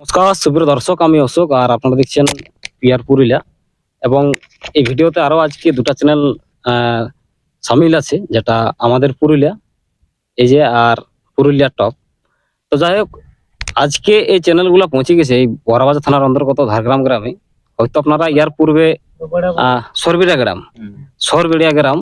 নমস্কার সুপ্রিয় দর্শক আমি অশোক আর আপনারা দেখছেন পিয়ার পুরুলিয়া। এবং এই ভিডিওতে আরও আজকে দুটো চ্যানেল সামিল আছে যেটা আমাদের পুরুলিয়া এই যে আর পুরুলিয়া টপ তো যাই হোক আজকে এই চ্যানেলগুলো পৌঁছে গেছে এই বড়াবাজার থানার অন্তর্গত ঝাড়গ্রাম গ্রামে। হয়তো আপনারা ইয়ার পূর্বে আহ, সরবেড়িয়া গ্রাম সরবেড়িয়া গ্রাম।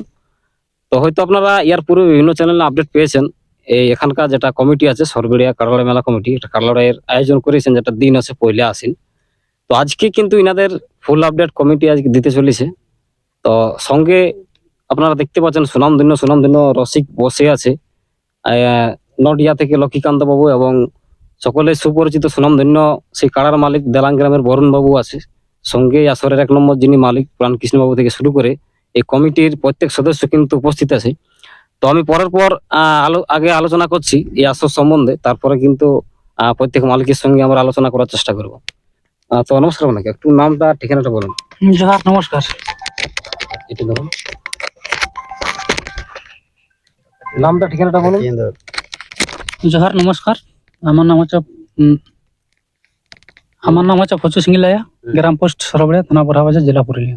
তো হয়তো আপনারা ইয়ার পূর্বে বিভিন্ন চ্যানেলে আপডেট পেয়েছেন। এই এখানকার যেটা কমিটি আছে সরবেড়িয়া কারলাড়াই মেলা কমিটি, এটা কারলাড়াইয়ের আয়োজন করেছেন, যেটা দিন আছে, পয়লা আসেন তো আজকে কিন্তু ইনাদের ফুল আপডেট কমিটি আজকে দিতে চলেছে। তো সঙ্গে আপনারা দেখতে পাচ্ছেন সুনামধন্য সুনামধন্য রসিক বসে আছে। নডিয়া থেকে লক্ষ্মীকান্ত বাবু এবং সকলে সুপরিচিত সুনামধন্য সেই কাড়ার মালিক দেলাং গ্রামের বরুণ বাবু আছে। সঙ্গে আসরের এক নম্বর যিনি মালিক প্রাণকৃষ্ণ বাবু থেকে শুরু করে এই কমিটির প্রত্যেক সদস্য কিন্তু উপস্থিত আছে। তো আমি পরের পর আগে আলোচনা করছি এই আসর সম্বন্ধে তারপরে কিন্তু প্রত্যেক মালিকের সঙ্গে আমরা আলোচনা করার চেষ্টা করব। তো নমস্কার আপনাকে একটু নামটা ঠিকানাটা বলুন। জোহার নমস্কার। একটু ধরুন নামটা ঠিকানাটা বলুন। জোহার নমস্কার। আমার নাম হচ্ছে আমার নাম হচ্ছে ফচু সিংলাইয়া গ্রাম পোস্ট সরবড়িয়া থানা বড়াবাজার জেলা পুরুলিয়া।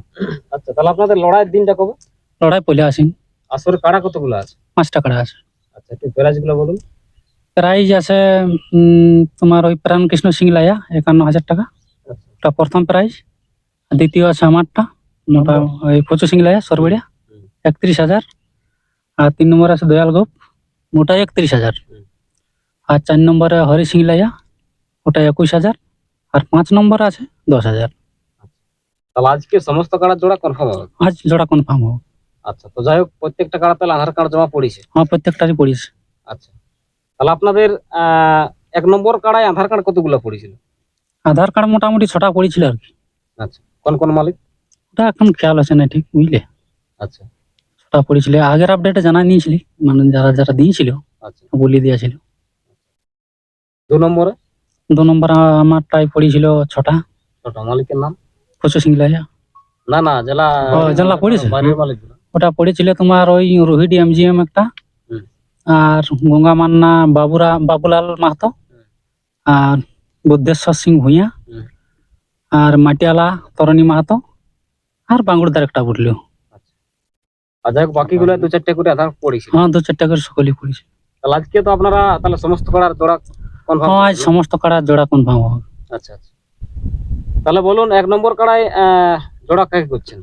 আচ্ছা তাহলে আপনাদের লড়াইয়ের দিনটা কবে? লড়াই পয়লা আসেন আসরে কাড়া কতগুলো আছে? পাঁচটা কাড়া আছে। আচ্ছা একটু প্রাইজগুলো বলুন। প্রাইজ আছে তোমার ওই প্রাণ কৃষ্ণ সিংলাইয়া একান্ন হাজার টাকা। ওটা প্রথম প্রাইজ। দ্বিতীয় আছে আমারটা ওটা ওই ফচু সিংলাইয়া সরবড়িয়া একত্রিশ হাজার। আর তিন নম্বর আছে দয়াল গোপ ওটা একত্রিশ হাজার। আর চার নম্বরে হরি সিংলাইয়া ওটা একুশ হাজার। আর পাঁচ নম্বর আছে দশ হাজার। তাহলে আজকে সমস্ত কাড়ার জোড়া কনফার্ম হবে? আজ জোড়া কনফার্ম হোক আচ্ছা তো যাই হোক প্রত্যেকটা কাড়া তাহলে আধার কার্ড জমা পড়েছে? আমার প্রত্যেকটারই আচ্ছা তাহলে আপনাদের এক নম্বর কাড়ায় আধার কার্ড কতগুলো পড়েছিল? আধার কার্ড মোটামুটি ছটা পড়েছিল আর কি। আচ্ছা কোন কোন মালিক? ওটা এখন খেয়াল আছে না ঠিক বুঝলে? আচ্ছা। ছটা পড়েছিল আগের আপডেটে জানাই নিয়েছিলি মানে যারা যারা দিয়েছিল আচ্ছা। বলে দু নম্বরে? দু নম্বর আমারটাই পড়েছিল ছটা। ছোট মালিকের নাম? পশু সিংলাইয়া না না জেলা জেলা পড়েছে? বাইরের মালিক ওটা পড়েছিল তোমার ওই রোহিডি এমজিএম একটা? আর গঙ্গা মান্না বাবুরা বাবুলাল মাহাতো আর বুদ্ধেশ্বর সিং ভূঁইয়া। আর মাটিয়ালা তরণী মাহাতো আর বাঙ্গুড়দার একটা পড়ল যাই হোক বাকিগুলো দু চারটে করে আধার হ্যাঁ দু চারটা করে সকলেই পড়েছে তাহলে আজকে তো আপনারা তাহলে সমস্ত জোড়া কনফার্ম হ্যাঁ সমস্ত জোড়া কনফার্ম হবে। আচ্ছা আচ্ছা। তাহলে বলুন এক নম্বর কাড়ায় আহ, জোড়া কাকে করছেন?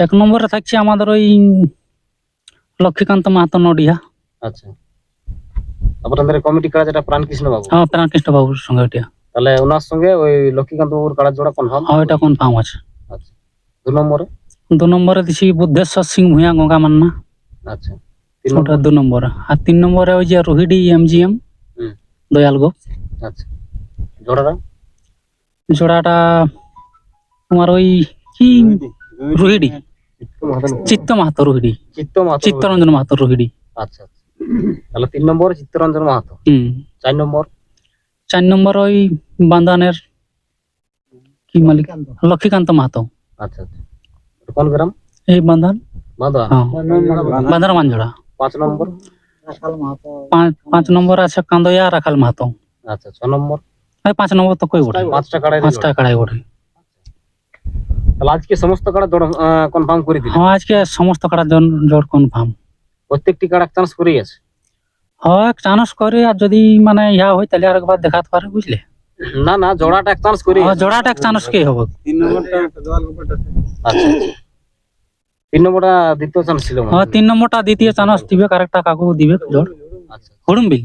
এক নম্বরে থাকছে আমাদের ওই লক্ষ্মীকান্ত মাহাতো নডিয়া আচ্ছা। আপনাদের কমিটি কাড়া যেটা প্রাণকৃষ্ণ বাবু হ্যাঁ প্রাণকৃষ্ণ বাবুর সঙ্গে ওটা তাহলে ওনার সঙ্গে ওই লক্ষ্মীকান্ত বাবুর কাড়ার জোড়া কনফার্ম হ্যাঁ ওটা কনফার্ম আছে। আচ্ছা। দু নম্বরে? দু নম্বরে দিছি বুদ্ধেশ্বর সিং ভূঁইয়া গঙ্গা মান্না। আচ্ছা। তিন ওটা নম্বর? দু নম্বরে। আর তিন নম্বরে ওই যে রোহিডি এমজিএম হুম। দয়াল গোপ। আচ্ছা। জোড়াটা? জোড়াটা তোমার ওই কি? রোহিডি। চিত্ত মাহাতো রোহিডি চিত্ত মাহাতো চিত্তরঞ্জন মাহাতো রোহিডি আচ্ছা আচ্ছা। তাহলে তিন নম্বর চিত্তরঞ্জন মাহাতো চার নম্বর? চার নম্বর ওই বান্দানের কি মালিক? লক্ষ্মীকান্ত। মাহাতো। আচ্ছা আচ্ছা। কোন গ্রাম? এই বান্ধান মাদা হ্যাঁ। মানজোড়া পাঁচ নম্বর? পাঁচ পাঁচ নম্বর আছে কান্দইয়া রাখাল মাহাতো। আচ্ছা ছ নম্বর? এই পাঁচ নম্বর তো কই ওঠে পাঁচটা কাড়াই পাঁচটা কাড়াই ওঠে তাহলে আজকে সমস্ত কাড়া জোড়া কনফার্ম করে দিলেন হ্যাঁ আজকে সমস্ত জন্য জোর কনফার্ম প্রত্যেকটি কাড়া চান্স করেই আছে? হয় চানস করে আর যদি মানে ইয়া হয় তাহলে আরেকবার দেখাতে পারে বুঝলে? না না জোড়াটা এক চান্স করেই হ্যাঁ, জোড়াটা এক চানস কে হবে। আচ্ছা আচ্ছা। তিন নম্বরটা দ্বিতীয় চান্স ছিল হ্যাঁ তিন নম্বরটা দ্বিতীয় চানস দিবে আরেকটা কাকু দিবে জোর আচ্ছা হুড়ুমবিল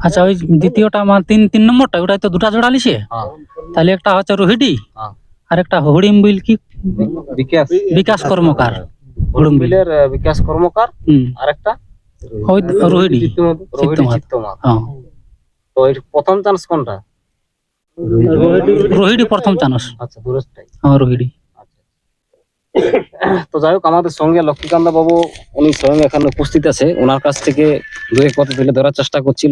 আচ্ছা ওই দ্বিতীয়টা আমার তিন তিন নম্বরটা ওটাই তো দুটা জোড়া লিছে হ্যাঁ। তাহলে একটা হচ্ছে রোহিডি হ্যাঁ। আর একটা হরিমবিল কি? বিকাশ। বিকাশ কর্মকার। হুড়ুমবিল বিলের বিকাশ কর্মকার। আরেকটা? ওই রোহিডি রোহিণী। চিত্তমাত। তো এর প্রথম চান্স কোনটা? রোহিডি প্রথম চানস। আচ্ছা দূরটাই হ্যাঁ রোহিডি তো যাই হোক আমাদের সঙ্গে লক্ষ্মীকান্ত বাবু উনি স্বয়ং এখানে উপস্থিত আছে। ওনার কাছ থেকে দু এক কথা তুলে ধরার চেষ্টা করছি।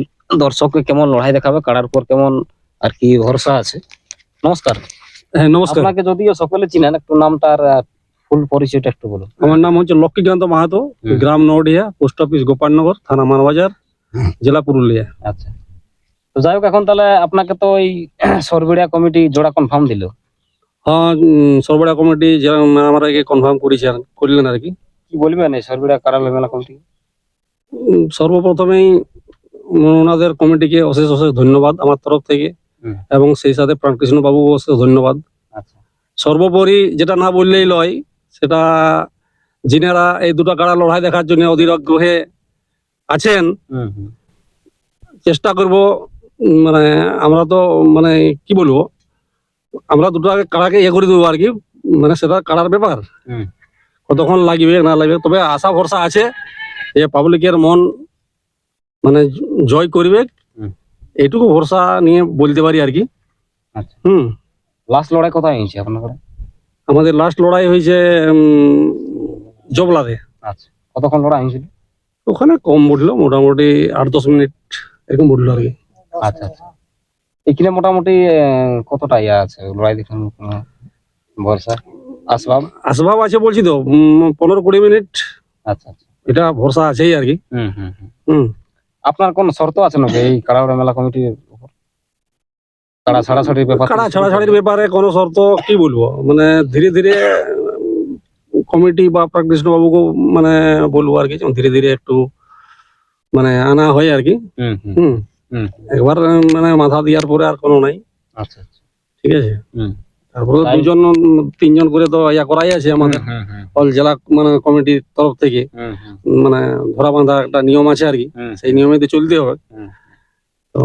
দর্শককে কেমন লড়াই দেখাবে কাড়ার পর কেমন আর কি ভরসা আছে। নমস্কার। হ্যাঁ নমস্কার। আপনাকে যদিও সকলে চিনেন একটু নামটা আর ফুল পরিচয়টা একটু বলুন। আমার নাম হচ্ছে লক্ষ্মীকান্ত মাহাতো গ্রাম নডিয়া পোস্ট অফিস গোপালনগর থানা মানবাজার জেলা পুরুলিয়া। আচ্ছা। তো যাই হোক এখন তাহলে আপনাকে তো ওই সরবেড়িয়া কমিটি জোড়া কনফার্ম দিল। হ্যাঁ উম, কমিটি যেরকম আমরা কনফার্ম করেছি করলেন আর কি। কি বলবেন এই সরবেড়িয়া কারা মেলা কমিটি? উম, সর্বপ্রথমেই ওনাদের কমিটিকে অশেষ অশেষ ধন্যবাদ আমার তরফ থেকে। এবং সেই সাথে প্রাণকৃষ্ণ বাবু ধন্যবাদ। আচ্ছা। সর্বোপরি যেটা না বললেই লয় সেটা যিনারা এই দুটো কাড়া লড়াই দেখার জন্য অধীর আগ্রহে আছেন চেষ্টা করব মানে আমরা তো মানে কি বলব আমরা দুটো কাড়াকে ইয়ে করে দেবো আর কি মানে সেটা কাড়ার ব্যাপার। কতক্ষণ লাগবে না লাগবে তবে আশা ভরসা আছে যে পাবলিকের মন মানে জয় করবে। হুম। এইটুকু ভরসা নিয়ে বলতে পারি আর কি। আচ্ছা। হুম। লাস্ট লড়াই কোথায় হয়েছে আপনার আমাদের লাস্ট লড়াই হয়েছে জবলাতে। আচ্ছা। কতক্ষণ লড়াই হয়েছিল? ওখানে কম বলল মোটামুটি আট দশ মিনিট এরকম বলল আর কি। আচ্ছা আচ্ছা। এখানে মোটামুটি কতটা ইয়া আছে? লড়াই দেখুন ভরসা? আসবাব? আসবাব আছে বলছি তো পনেরো কুড়ি মিনিট। আচ্ছা আচ্ছা। এটা ভরসা আছেই আর কি। হুম হুম। হুম। আপনার কোন শর্ত আছে নাকি এই কাড়াউড়া মেলা কমিটির উপর? কাড়া ছাড়াছাড়ির ব্যাপার কাড়া ছাড়াছাড়ির ব্যাপারে কোনো শর্ত কি বলব? মানে ধীরে ধীরে কমিটি বা বাবুকে মানে বলব আর কি ধীরে ধীরে একটু মানে আনা হয় আর কি। হুম হুম। হুম। হুম। একবার মানে মাথা দেওয়ার পরে আর কোনো নাই। আচ্ছা আচ্ছা। ঠিক আছে? হুম। তারপরে দুজন তিনজন করে তো ইয়া করাই আছে আমাদের। অল জেলা মানে কমিটির তরফ থেকে। মানে ধরা বাঁধা একটা নিয়ম আছে আর কি। সেই নিয়মে তো চলতে হবে। তো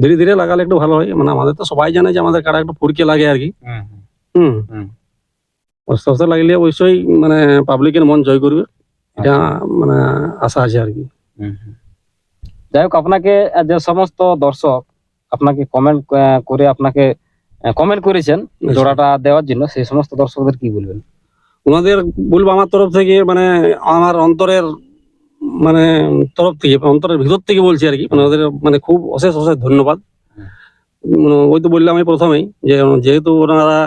ধীরে ধীরে লাগালে একটু ভালো হয়। মানে আমাদের তো সবাই জানে যে আমাদের কাটা একটু ফুরকে লাগে আর কি। হুম। আস্তে আস্তে লাগলে অবশ্যই মানে পাবলিকের মন জয় করবে। এটা মানে আশা আছে আর কি। যাই হোক আপনাকে যে সমস্ত দর্শক আপনাকে কমেন্ট করে আপনাকে কমেন্ট করেছেন জোড়াটা দেওয়ার জন্য সেই সমস্ত দর্শকদের কি বলবেন? ওনাদের বলব আমার তরফ থেকে মানে আমার অন্তরের মানে তরফ থেকে অন্তরের ভিতর থেকে বলছি আর কি মানে ওদের মানে খুব অশেষ অশেষ ধন্যবাদ। মানে ওই তো বললাম আমি প্রথমেই যে যেহেতু ওনারা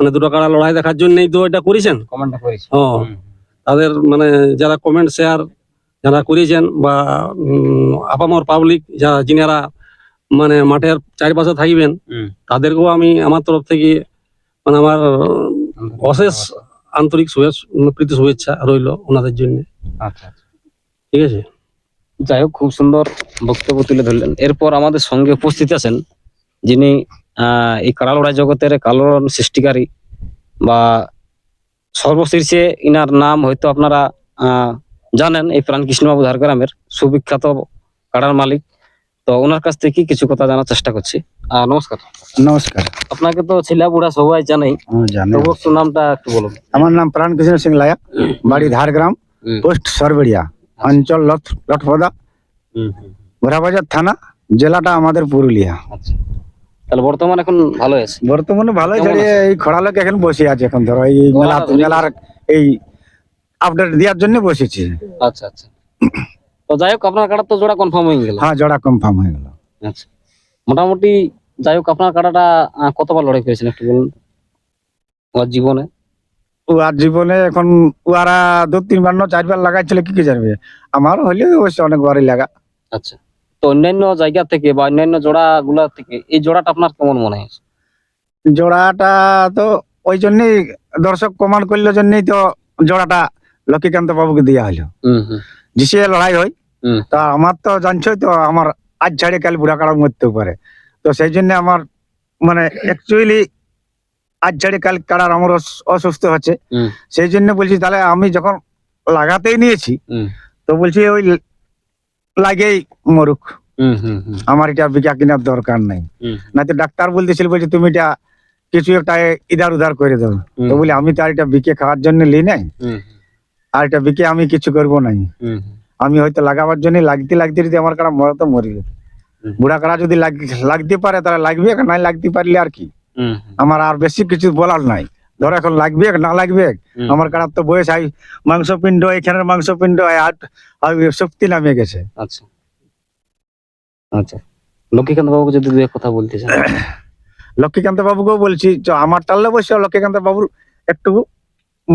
মানে দুটো কাড়া লড়াই দেখার জন্যই তো এটা করেছেন। কমেন্টটা করেছি ও তাদের মানে যারা কমেন্ট শেয়ার যারা করেছেন বা আপামর পাবলিক যারা যিনারা মানে মাঠের চারিপাশে থাকবেন তাদেরকেও আমি আমার তরফ থেকে মানে আমার অশেষ আন্তরিক শুভেচ্ছা প্রীতি শুভেচ্ছা রইল ওনাদের জন্য। আচ্ছা আচ্ছা। ঠিক আছে? যাই হোক খুব সুন্দর বক্তব্য তুলে ধরলেন। এরপর আমাদের সঙ্গে উপস্থিত আছেন যিনি আহ, এই কাড়া লড়াই জগতের কালোড়ন সৃষ্টিকারী বা সর্বশীর্ষে ইনার নাম হয়তো আপনারা আহ, জানেন এই প্রাণকৃষ্ণবাবু ঝাড়গ্রামের সুবিখ্যাত কাড়ার মালিক। তো ওনার কাছ থেকে কিছু কথা জানার চেষ্টা করছি। নমস্কার। নমস্কার। আপনাকে তো ছিলা বুড়া সবাই জানাই। তবু একটু নামটা একটু বলুন। আমার নাম প্রাণকৃষ্ণ সিং লায়া বাড়ি ধারগ্রাম পোস্ট সরবেড়িয়া অঞ্চল লট লটপদা থানা জেলাটা আমাদের পুরুলিয়া। আচ্ছা। তাহলে বর্তমান এখন ভালো আছে? বর্তমানে ভালোই কেমন ছাড়িয়ে এই খরা লোক এখন বসে আছে এখন ধরো এই মেলা মেলার এই আপডেট দেওয়ার জন্য বসেছি। আচ্ছা আচ্ছা। তো যাই হোক আপনার কাটা তো জোড়া কনফার্ম হয়ে গেল। হ্যাঁ জোড়া কনফার্ম হয়ে গেল। আচ্ছা। মোটামুটি যাই হোক আপনার কাটাটা কতবার লড়াই করেছেন একটু বলুন? ওর জীবনে? উহার জীবনে এখন উহারা দু তিনবার না চারবার লাগাইছিল কি কি জানবে? আমার হলে অবশ্য অনেকবারই লাগা। আচ্ছা। তো অন্যান্য জায়গা থেকে বা অন্যান্য জোড়া গুলা থেকে এই জোড়াটা আপনার কেমন মনে হয়েছে জোড়াটা তো ওই জন্যই দর্শক কমান করলে জন্যই তো জোড়াটা লক্ষ্মীকান্ত বাবুকে দেওয়া হলো। হুম হুম জিসে লড়াই হয়। তা আমার তো জানছোই তো আমার আজ ছাড়ে কাল বুড়া কাড়া মরতেও পারে। তো সেই জন্য আমার মানে অ্যাকচুয়ালি আজ ছাড়ে কাল কাড়ার আমার অসুস্থ হচ্ছে। সেই জন্য বলছি তাহলে আমি যখন লাগাতেই নিয়েছি তো বলছি ওই লাগেই মরুক। হুম হুম হুম। আমার এটা বিকা কেনার দরকার নাই। না তো ডাক্তার বলতেছিল বলছে তুমি এটা কিছু একটা ইধার উধার করে দেবো তো বলি আমি তো আর এটা বিকে খাওয়ার জন্য লি নাই। আর এটা বিকে আমি কিছু করব নাই। আমি হয়তো লাগাবার জন্য লাগতে লাগতে যদি আমার কারা মরে তো মরবে হুম। বুড়া কারা যদি লাগ- লাগতে পারে তাহলে লাগবে নাই লাগতে পারলে আর কি? হুম আমার আর বেশি কিছু বলার নাই। ধর এখন লাগবে না লাগবে আমার কারার তো বয়স আই মাংসপিণ্ড এখানের মাংসপিণ্ড শক্তি নামে গেছে। আচ্ছা। আচ্ছা। লক্ষ্মীকান্ত বাবুকে যদি দু কথা বলতে চান। লক্ষ্মীকান্ত বাবুকেও বলছি আমার টাললে বসে লক্ষ্মীকান্ত বাবুর একটু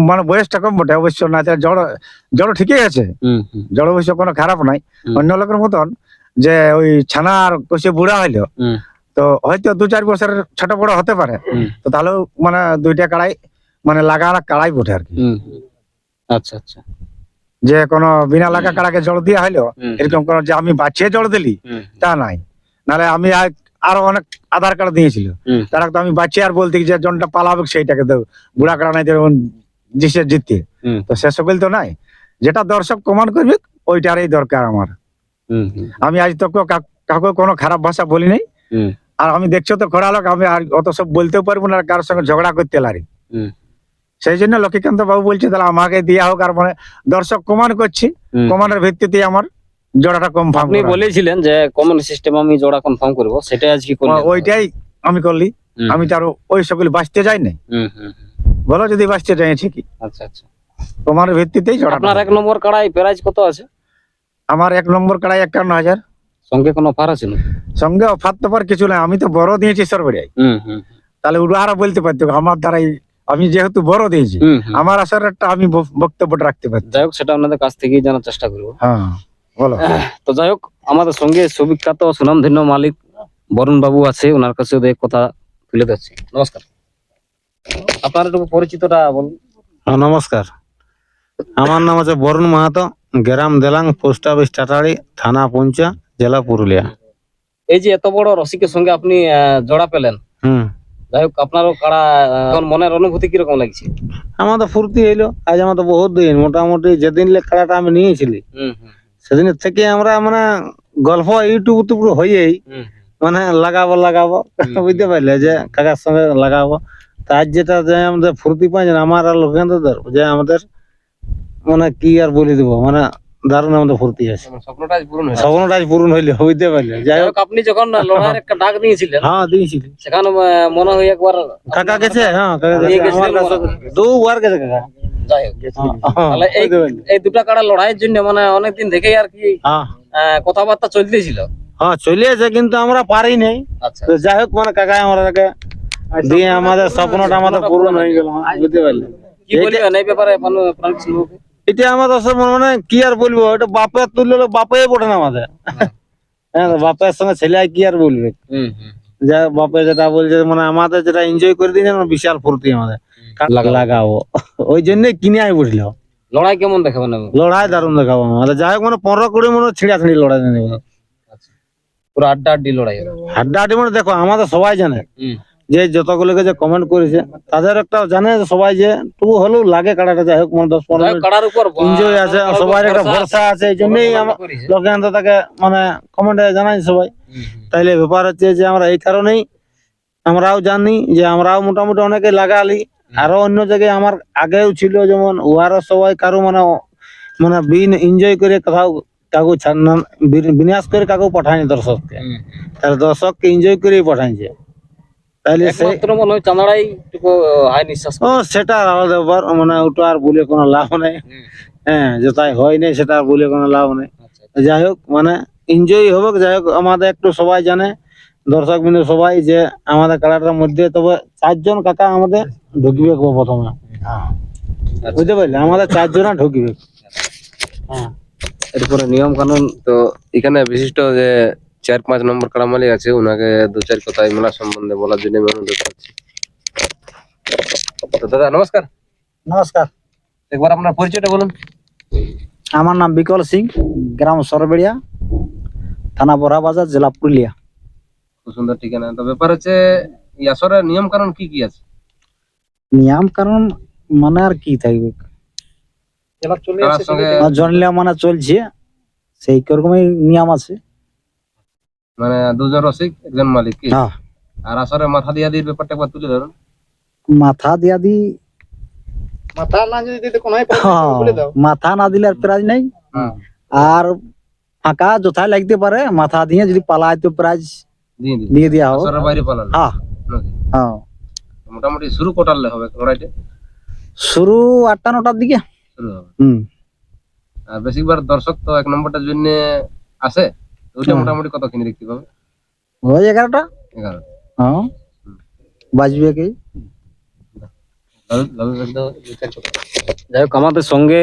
মানে বয়সটা কম বটে অবশ্য না জড় জড় ঠিকই আছে। জড় অবশ্য কোনো খারাপ নাই। অন্য লোকের মতন যে ওই ছানা আর কষে বুড়া হইল তো হয়তো দু চার বছরের ছোট বড় হতে পারে। তো তাহলেও মানে দুইটা কাড়াই মানে লাগা কাড়াই বটে আর কি। আচ্ছা আচ্ছা। যে কোনো বিনা লাগা কাড়াকে জল দিয়া হইল এরকম কোনো যে আমি বাঁচিয়ে জল দিলি তা নাই। নাহলে আমি আরও অনেক আধার কার্ড দিয়েছিল। তারা তো আমি বাঁচিয়ে আর বলতে যে জনটা পালাবে সেইটাকে দেব বুড়া কাড়া নাই জিসে জিততে। তো সে সকল তো নাই। যেটা দর্শক কমান করবে ওইটারই দরকার আমার। আমি আজ তো কাউকে কোনো খারাপ ভাষা বলি নাই। আর আমি দেখছ তো খরা লোক আমি আর অত সব বলতেও পারব না কারোর সঙ্গে ঝগড়া করতে লারি সেই জন্য লক্ষ্মীকান্ত বাবু বলছে তাহলে আমাকে দিয়া হোক আর মানে দর্শক কমান করছি। কমানের ভিত্তিতে আমার জোড়াটা কনফার্ম আপনি বলেছিলেন যে কমন সিস্টেম আমি জোড়া কনফার্ম করব সেটাই আজকে ওইটাই আমি করলি। আমি তো আর ওই সকল বাঁচতে যাই হুম, বলো যদি বাঁচতে চাইছি কি আচ্ছা আচ্ছা। তোমার ভিত্তিতেই জোড়া আপনার এক নম্বর কাড়াই প্রাইস কত আছে? আমার এক নম্বর কড়াই একান্ন হাজার। সঙ্গে কোনো অফার আছে না সঙ্গে অফার তোফার কিছু নাই আমি তো বড় দিয়েছি হুম তাহলে উড়ারা বলতে পারতো আমার দ্বারাই আমি যেহেতু বড় দিয়েছি। আমার আসরেরটা আমি ব- বক্তব্যটা রাখতে পারি যাই হোক সেটা আপনাদের কাছ থেকেই জানার চেষ্টা করব। হ্যাঁ বলো। তো যাই হোক আমাদের সঙ্গে সুবিখ্যাত সুনামধন্য মালিক বরুণ বাবু আছে ওনার কাছে কথা তুলে ধরছি। নমস্কার। আপনার একটু পরিচিতটা বলুন। হ্যাঁ, নমস্কার। আমার নাম আছে বরুণ মাহাতো গ্রাম দেলাং পোস্ট অফিস টাটাড়ি থানা পঞ্চা জেলা পুরুলিয়া। এই যে এত বড় রসিকের সঙ্গে আপনি জোড়া পেলেন। হুম। যাই হোক আপনারও এখন মনের অনুভূতি কীরকম লাগছে? আমাদের ফুর্তি হইল। আজ আমাদের বহুত দিন মোটামুটি যেদিন খেলাটা আমি নিয়েছিলি সেদিনের থেকে আমরা মানে গল্প ইউটিউব টুব হয়েই মানে লাগাবো লাগাবো। বুঝতে পারলে যে কাকার সঙ্গে লাগাবো। তা আজ যেটা যে আমাদের ফুর্তি পাই না আমার আর লোকেন্দ্রদের যে আমাদের মানে কি আর বলে দিব মানে দারুণ আমাদের ফুর্তি আছে। আমার আজ পূরণ হয়েছে স্বপ্নটাই পূরণ হইলে বুঝতে পারলে। যাই হোক। আপনি যখন লড়াইয়ের একটা ডাক দিয়েছিলেন হ্যাঁ দিয়েছিলি। সেখানে মনে হয় একবার কাকা গেছে? হ্যাঁ কাকা গেছে। আমার মনে। দুবার গেছে কাকা। হ্যাঁ, এই দুটা কাড়া লড়াইয়ের জন্য মানে অনেকদিন থেকেই আর কি হ্যাঁ। কথাবার্তা চলতেছিল? হ্যাঁ চলে আছে কিন্তু আমরা পারি নাই। আচ্ছা। যাই হোক মানে কাকা আমাদেরকে দিয়ে আমাদের স্বপ্নটা আমাদের পূরণ হয়ে গেল হ্যাঁ, বুঝতে পারলি কি বলবেন এই ব্যাপারে প্রাণ- প্রাণকৃষ্ণ বাবু? এটা আমাদের মানে কি আর বলব এটা বাপের তুললে বাপে পড়ে না আমাদের। হ্যাঁ বাপের সঙ্গে ছেলে কি আর বলবে? যা বাপে যেটা বলছে মানে আমাদের যেটা এনজয় করে দিয়েছে বিশাল ফুর্তি আমাদের। লাগাবো। ওই জন্য কিনে আই বসল লড়াই কেমন দেখাবেন আপনি? লড়াই দারুণ দেখাবো। আমাদের যাই হোক মানে পনেরো কুড়ি মিনিট ছিঁড়া ছিঁড়ি লড়াই দেবো পুরো আড্ডা আড্ডি লড়াই আড্ডা আড্ডি মানে দেখো আমাদের সবাই জানে। যে যতগুলোকে যে কমেন্ট করেছে তাদের একটা জানে সবাই যে তবু হলেও লাগে কাটাটা যাই হোক মানে দশ পনেরো কাড়ার উপর এনজয় আছে সবার একটা ভরসা আছে এই জন্যই লোকে তাকে মানে কমেন্টে জানাই সবাই। তাইলে ব্যাপার হচ্ছে যে আমরা এই কারণেই আমরাও জানি যে আমরাও মোটামুটি অনেকে লাগালি। আরও অন্য জায়গায় আমার আগেও ছিল যেমন ওয়ারও সবাই কারও মানে মানে বিন এনজয় করে কোথাও কাকু ছাড়- বিন- বিনাশ করে কাকু পাঠায়নি দর্শককে। তাহলে দর্শককে এনজয় করেই পাঠাইছে। তাইলে সে একমাত্র মনে হয় চাঁদাড়াই হাই নিঃশ্বাস ও সেটা আলাদা ব্যাপার। মানে ওটা আর বলে কোনো লাভ নেই। হ্যাঁ যে তাই হয় নাই সেটা আর বলে কোনো লাভ নেই। আচ্ছা, যাই হোক মানে এনজয় হবে যাই হোক আমাদের একটু সবাই জানে দর্শক বিন্দু সবাই যে আমাদের কালারটার মধ্যে তবে চারজন কাকা আমাদের ঢুকবে প্রথমে। আচ্ছা। বুঝতে পারলে? আমাদের চারজন ঢুকবে। হ্যাঁ। এরপরে নিয়ম কানুন তো এখানে বিশিষ্ট যে চার পাঁচ নম্বর কাড়া মালিক আছে ওনাকে দু চার কথা এই মেলা সম্বন্ধে বলার জন্য আমি অনুরোধ করছি। তো দাদা নমস্কার। নমস্কার। একবার আপনার পরিচয়টা বলুন। আমার নাম বিকল সিং গ্রাম সরবেড়িয়া থানা বড়াবাজার জেলা পুরুলিয়া। খুব সুন্দর ঠিকানা। তো ব্যাপার হচ্ছে ইয়াসরের নিয়ম কানুন কি কি আছে? নিয়ম কারণ মানে আর কি থাকবে? জনলিয়া মানে চলছে সেই রকমই নিয়ম আছে। মানে দুজন রসিক একজন মালিক কি? হ্যাঁ। আর আসরে মাথা দিয়া দিয়ে ব্যাপারটা একবার তুলে ধরুন। মাথা দিয়া দি হ্যাঁ, মাথা না দিলে আর প্রাইজ নেই। হুম। আর ফাঁকা যথায় লাগতে পারে মাথা দিয়ে যদি পালায় তো প্রাইজ দিয়ে দিয়ে দেওয়া হোক। আসরের বাইরে পালান হ্যাঁ। হ্যাঁ। মোটামুটি শুরু কোটালে হবে লড়াইটা? শুরু আটটা নটার দিকে। শুরু হবে। হুম। আর বেশিরভাগ দর্শক তো এক নম্বরটার জন্য আসে? তো ওইটা মোটামুটি কত কিনে দেখতে পাবে ওই এগারোটা। এগারো হ্যাঁ বাজবে কি? যাই হোক আমাদের সঙ্গে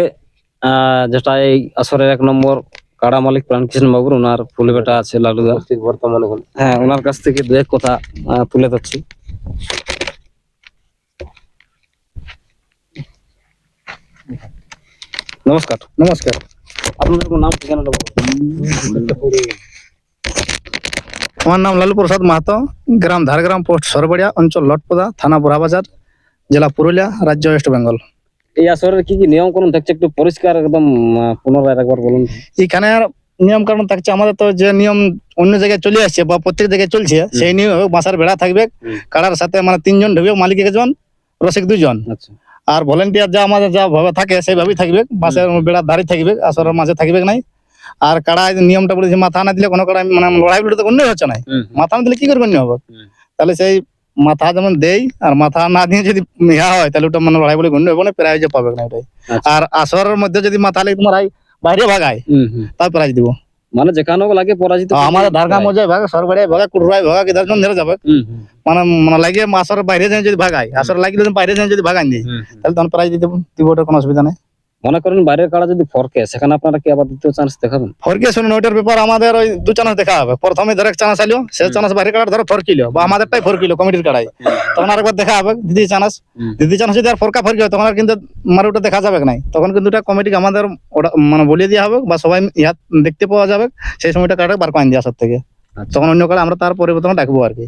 যেটা এই আসরের এক নম্বর কাড়া মালিক প্রাণকৃষ্ণ বাবুর ওনার ফুলে বেটা আছে লালুদা বর্তমানে হ্যাঁ ওনার কাছ থেকে দু এক কথা আহ, তুলে ধরছি। নমস্কার। নমস্কার। আপনাদের কোনো নাম ঠিকানাটা আমার নাম লালু প্রসাদ মাহাতো গ্রাম ঝাড়গ্রাম পোস্ট সরবড়িয়া অঞ্চল লটপদা থানা বুড়াবাজার জেলা পুরুলিয়া রাজ্য ওয়েস্ট বেঙ্গল। এই আসরের কি কি নিয়ম কানুন থাকছে একটু পরিষ্কার একদম পুনরায় একবার বলুন। এখানে নিয়ম কারণ থাকছে আমাদের তো যে নিয়ম অন্য জায়গায় চলে আসছে বা প্রত্যেক জায়গায় চলছে সেই নিয়ম বাসার বেড়া থাকবে। কাড়ার সাথে মানে তিনজন ঢুকবে মালিক একজন রসিক দুজন। আচ্ছা। আর ভলেন্টিয়ার যা আমাদের যা ভাবে থাকে সেইভাবেই থাকবে। বাসের বেড়ার ধারে থাকবে আসরের মাঝে থাকবে নাই। আর কাড়া নিয়মটা বলেছে মাথা না দিলে কোনো কাড়া মানে লড়াই বলে তো অন্য হচ্ছে না। মাথা না দিলে কি করবে অন্য হবে তাহলে সেই মাথা যেমন দেই আর মাথা না দিয়ে যদি ইয়া হয় তাহলে ওটা মানে লড়াই বলে গণ্য হবে না প্রাইজ পাবে না এটাই। আচ্ছা। আর আসরের মধ্যে যদি মাথা লাগে তোমার বাইরে ভাগায়। তার প্রাইজ দিব। মানে যেখানেও লাগে পরাজিত আমাদের ধারগা মজায় ভাগে সরবারে ভাগে কুড়াই ভাগে কি দশজন ধরে যাবে মানে মানে লাগে মাসর বাইরে যাই যদি ভাগাই আসর লাগিলে বাইরে যাই যদি হুম, হুম। তাহলে তখন প্রাইজ দিতে দিব কোনো অসুবিধা নেই। মনে করেন বাইরের কাড়া যদি ফরকে সেখানে আপনারা কি আবার দ্বিতীয় চান্স দেখাবেন? ফরকে শুনুন ওইটার ব্যাপার আমাদের ওই দু চান্স দেখা হবে প্রথমে ধরে চান্স আইলো সে চান্স বাইরের কাটার ধরো ফরকিলো বা আমাদেরটাই ফরকিলো কমিটির কাড়াই। তখন আরেকবার দেখা হবে দিদি চান্স দিদি চান্স যদি আর ফরকা ফরকি হয় তখন আর কিন্তু মানে ওটা দেখা যাবে নাই। তখন কিন্তু ওটা কমিটিকে আমাদের ওটা মানে বলে দেওয়া হবে বা সবাই ইহা দেখতে পাওয়া যাবে সেই সময়টা কাটে বার করে দিয়ে আসার থেকে। তখন অন্য কাড়ে আমরা তার পরিবর্তন ডাকবো আর কি।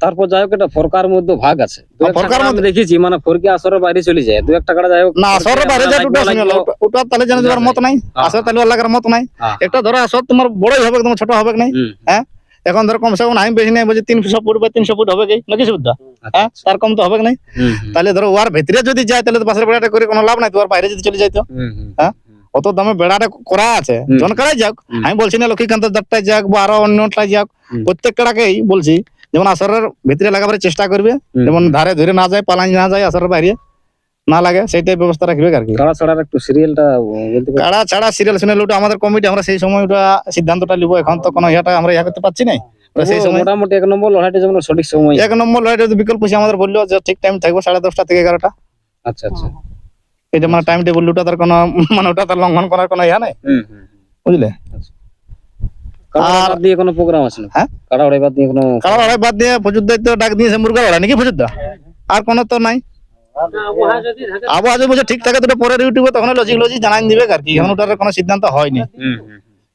তারপর যাই হোক এটা ফরকার মধ্যে ভাগ আছে। দু হ্যাঁ, ফরকার মধ্যে- দেখেছি মানে ফরকে আসরের বাইরে চলে যায়। দু একটা কাড়া যাই হোক না আসর বাইরে যা দুটো শুনে লো, ওটা তাহলে জানা যাবার মত নাই। আসর তাহলে লাগার মত নাই। হ্যাঁ। একটা ধরো আসর তোমার বড়ই হবে তোমার ছোট হবে নাই? হুম, এখন ধর কমসে কম আমি বেশি নাই বলছি তিনশো ফুট বা তিনশো ফুট হবে কি? নাকি সুবিধা আচ্ছা, হ্যাঁ? তার কম তো হবে নাই? তাহলে ধরো ওর ভিতরে যদি যায় তাহলে তো পাশের বেড়াটা করে কোনো লাভ নাই তো ওর বাইরে যদি চলে যাইতো। হ্যাঁ? অত দামে বেড়াটা করা আছে। জনকারাই যাক। আমি বলছি না লক্ষ্মীকান্ত দত্তায় যাক বা আরও অন্যটাই যাক। প্রত্যেক কাড়াকেই বলছি যেমন আসরের ভিতরে লাগাবার চেষ্টা করবে যেমন ধারে ধরে না যায় পালানি না যায় আসরের বাইরে না লাগে সেইটাই ব্যবস্থা রাখবে আর কি। কাড়া ছাড়ার একটু সিরিয়ালটা বলতে কাড়া ছাড়া সিরিয়াল শুনে ওটা আমাদের কমিটি আমরা সেই সময় ওটা সিদ্ধান্তটা নিব এখন তো কোনো ইয়েটা আমরা ইয়া করতে পারছি না সেই সময় মোটামুটি এক নম্বর লড়াইটা যেমন সঠিক সময়। এক নম্বর লড়াইটা যদি বিকল্প আমাদের বলল যে ঠিক টাইম থাকব সাড়ে দশটা থেকে এগারোটা। আচ্ছা আচ্ছা। এটা মানে টাইম টেবিল ওটা তার কোনো মানে ওটা তার লঙ্ঘন করার কোনো ইয়া নাই। বুঝলে? আর- দিয়ে কোনো প্রোগ্রাম আছে না হ্যাঁ? কাড়া বাদ দিয়ে কোনো কারণ বাদ দিয়ে প্রচুর দায়িত্ব ডাক দিয়েছে মুরগা নাকি আর কোনো তো নাই। আবহাওয়া যদি ঠিক থাকে তো ওটা পরের ইউটিউবে তখন লজিক লজিক জানাই দিবে আর কি। এখন ওটার কোনো সিদ্ধান্ত হয়নি।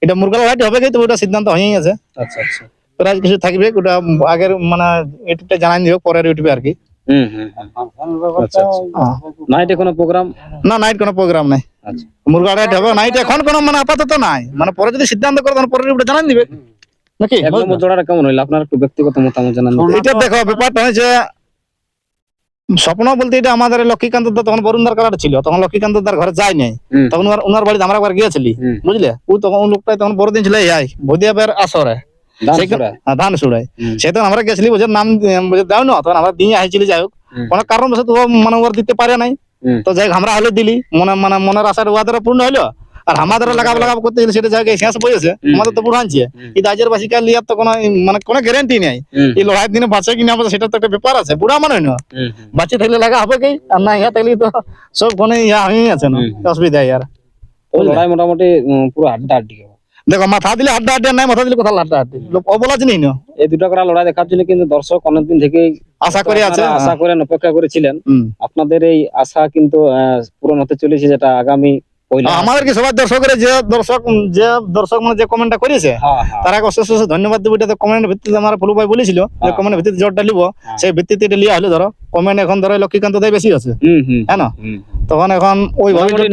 এটা মুরগা লড়াইটা হবে কি তো ওটা সিদ্ধান্ত হয়েই আছে। আচ্ছা আচ্ছা। প্রাইজ কিছু থাকবে ওটা আগের মানে ইউটিউবটা জানাই দিবে পরের ইউটিউবে আর কি। হুম, হুম, হুম। আচ্ছা আচ্ছা। হ্যাঁ। নাইটে কোনো প্রোগ্রাম না নাইট কোনো প্রোগ্রাম নাই। আচ্ছা। মুরগা লড়াইটা হবে। নাইট এখন কোনো মানে আপাতত নাই। মানে পরে যদি সিদ্ধান্ত করে তখন পরের ইউটিউবে জানাই দিবে। নাকি? এক নম্বর জোড়াটা কেমন হইল? আপনার একটু ব্যক্তিগত মতামত জানান এটা দেখো ব্যাপারটা হয়েছে স্বপ্ন বলতে এটা আমাদের লক্ষ্মীকান্ত দা তখন বরুণদার কালার ছিল। তখন লক্ষ্মীকান্ত দার ঘরে যায় নাই। তখন ওনার- ওনার বাড়িতে আমরা একবার গিয়েছিলি। বুঝলে? ও তখন ও লোকটা তখন বড়দিন ছিল এই ভদিয়াবের আসরে। ধান সুড়ায় হুম। সে তখন আমরা গেছিলি বুঝে নাম বুঝে দাও না তখন আমরা দিয়ে আসছিলি যাই হোক। কোনো কারণ বসে তো মানে ওর দিতে পারে নাই। তো যাই হোক আমরা হলে দিলি। মনে মানে মনের আশার ওয়াদের পূর্ণ হলো আর আমাদের লাগাব লাগাব করতে গেলে সেটা জায়গায় শেষ হুম। আমাদের তো বুড়ানছে। এই রাজ্যের বাসিকা লিয়ার তো কোনো মানে কোনো গ্যারেন্টি নেই। এই লড়াইয়ের দিনে বাঁচে কিনা আমাদের সেটা তো একটা ব্যাপার আছে। বুড়া মানে না। বাচ্চা থাকলে লাগা হবে কি? আর না ইয়া থাকলে তো সব ফোনে ইয়া হয়ে আছে না? অসুবিধা ইয়ার লড়াই মোটামুটি পুরো আড্ডা আড্ডি। দেখো মাথা দিলে আড্ডা আড্ডা নাই মাথা দিলে কোথাও আড্ডা আড্ডি অবলা জিনিস না। এই দুটো করা লড়াই জন্য কিন্তু দর্শক অনেকদিন থেকেই আশা করে আছে। আশা করেন অপেক্ষা করেছিলেন। আপনাদের এই আশা কিন্তু পূরণ হতে চলেছে যেটা আগামী আমাদের কি দর্শকের যে দর্শক যে দর্শক মানে যে কমেন্টটা করেছে হ্যাঁ, হ্যাঁ। তারা অশেষ অশেষ ধন্যবাদ দেবো। এটা কমেন্টের ভিত্তিতে আমার ফুলু ভাই বলেছিল যে হ্যাঁ। কমেন্টের ভিত্তিতে জোরটা লিব হ্যাঁ। সেই ভিত্তিতে এটা লিয়া হলো ধরো। কমেন্ট এখন ধরো লক্ষ্মীকান্ত দেয় বেশি আছে। হ্যাঁ না? তখন এখন ওই ভাবে মোটামুটি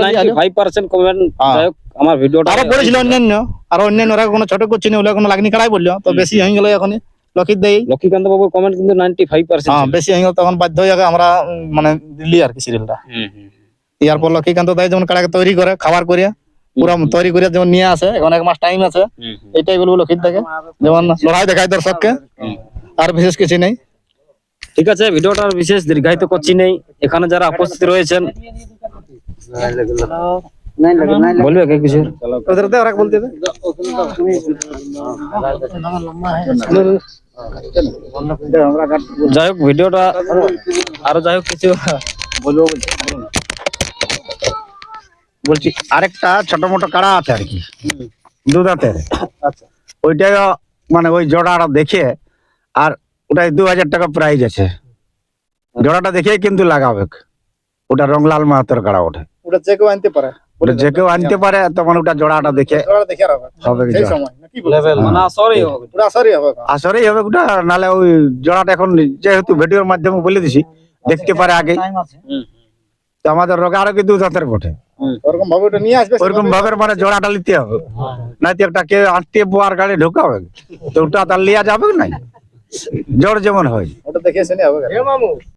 জোরটা লিয়া হলো। 95% comment। যাই হোক, আমার ভিডিওটা আরও পড়েছিল অন্যান্য। আর অন্যান্য ওরা কোনো ছোট করছি না ওগুলো কোনো লাগনি কাড়াই বলল তো বেশি হয়ে গেল এখন লক্ষ্মীর দেই। লক্ষ্মীকান্ত বাবুর কমেন্ট কিন্তু 95% হ্যাঁ বেশি হয়ে গেল তখন বাধ্য হয়ে আমরা মানে দিল্লি আর কি সিরিয়ালটা ইয়ার পর লক্ষ্মীকান্ত দাই যেমন কাড়াকে তৈরি করে খাবার করে পুরো তৈরি করে যেমন নিয়ে আসে এখন এক মাস টাইম আছে। এটাই বলব লক্ষ্মীর থেকে যেমন লড়াই দেখায় দর্শককে। আর বিশেষ কিছু নেই। ঠিক আছে ভিডিওটা আর বিশেষ দীর্ঘায়িত করছি নেই। এখানে যারা উপস্থিত রয়েছেন বলবে কে কিছু? ওদের দে ওরা বলতে যাই হোক ভিডিওটা আরও যাই হোক কিছু বলব বলছি। আরেকটা ছোট মোটো কাড়া আছে আর কি। দু দাঁতের আচ্ছা। মানে ওই জোড়াটা দেখে আর ওটাই দু হাজার টাকা প্রাইজ আছে। জোড়াটা দেখে কিন্তু লাগাবে। ওটা রংলাল মাহাতোর কাড়া ওঠে ওটা যে কেউ আনতে পারে। ওটা যে কেউ আনতে পারে তখন ওটা জোড়াটা দেখে হবে মানে আসরেই হবে। পুরো আসরই হবে আসরেই হবে ওটা নালে ওই জোড়াটা এখন যেহেতু ভিডিওর মাধ্যমে বলে দিছি দেখতে পারে আগে। তো আমাদের রোগে আরও কি দু দাঁতের বটে ওরকম ভাবে ওটা নিয়ে আসবে ওইরকম ভাবে মানে জোড়াটা নিতে হবে। নাই তো একটা কেউ আনতে বোয়ার গাড়ি ঢোকাবে। তো ওটা তার লিয়া যাবে নাই? জোর যেমন হয়। ওটা দেখে শুনে হবে।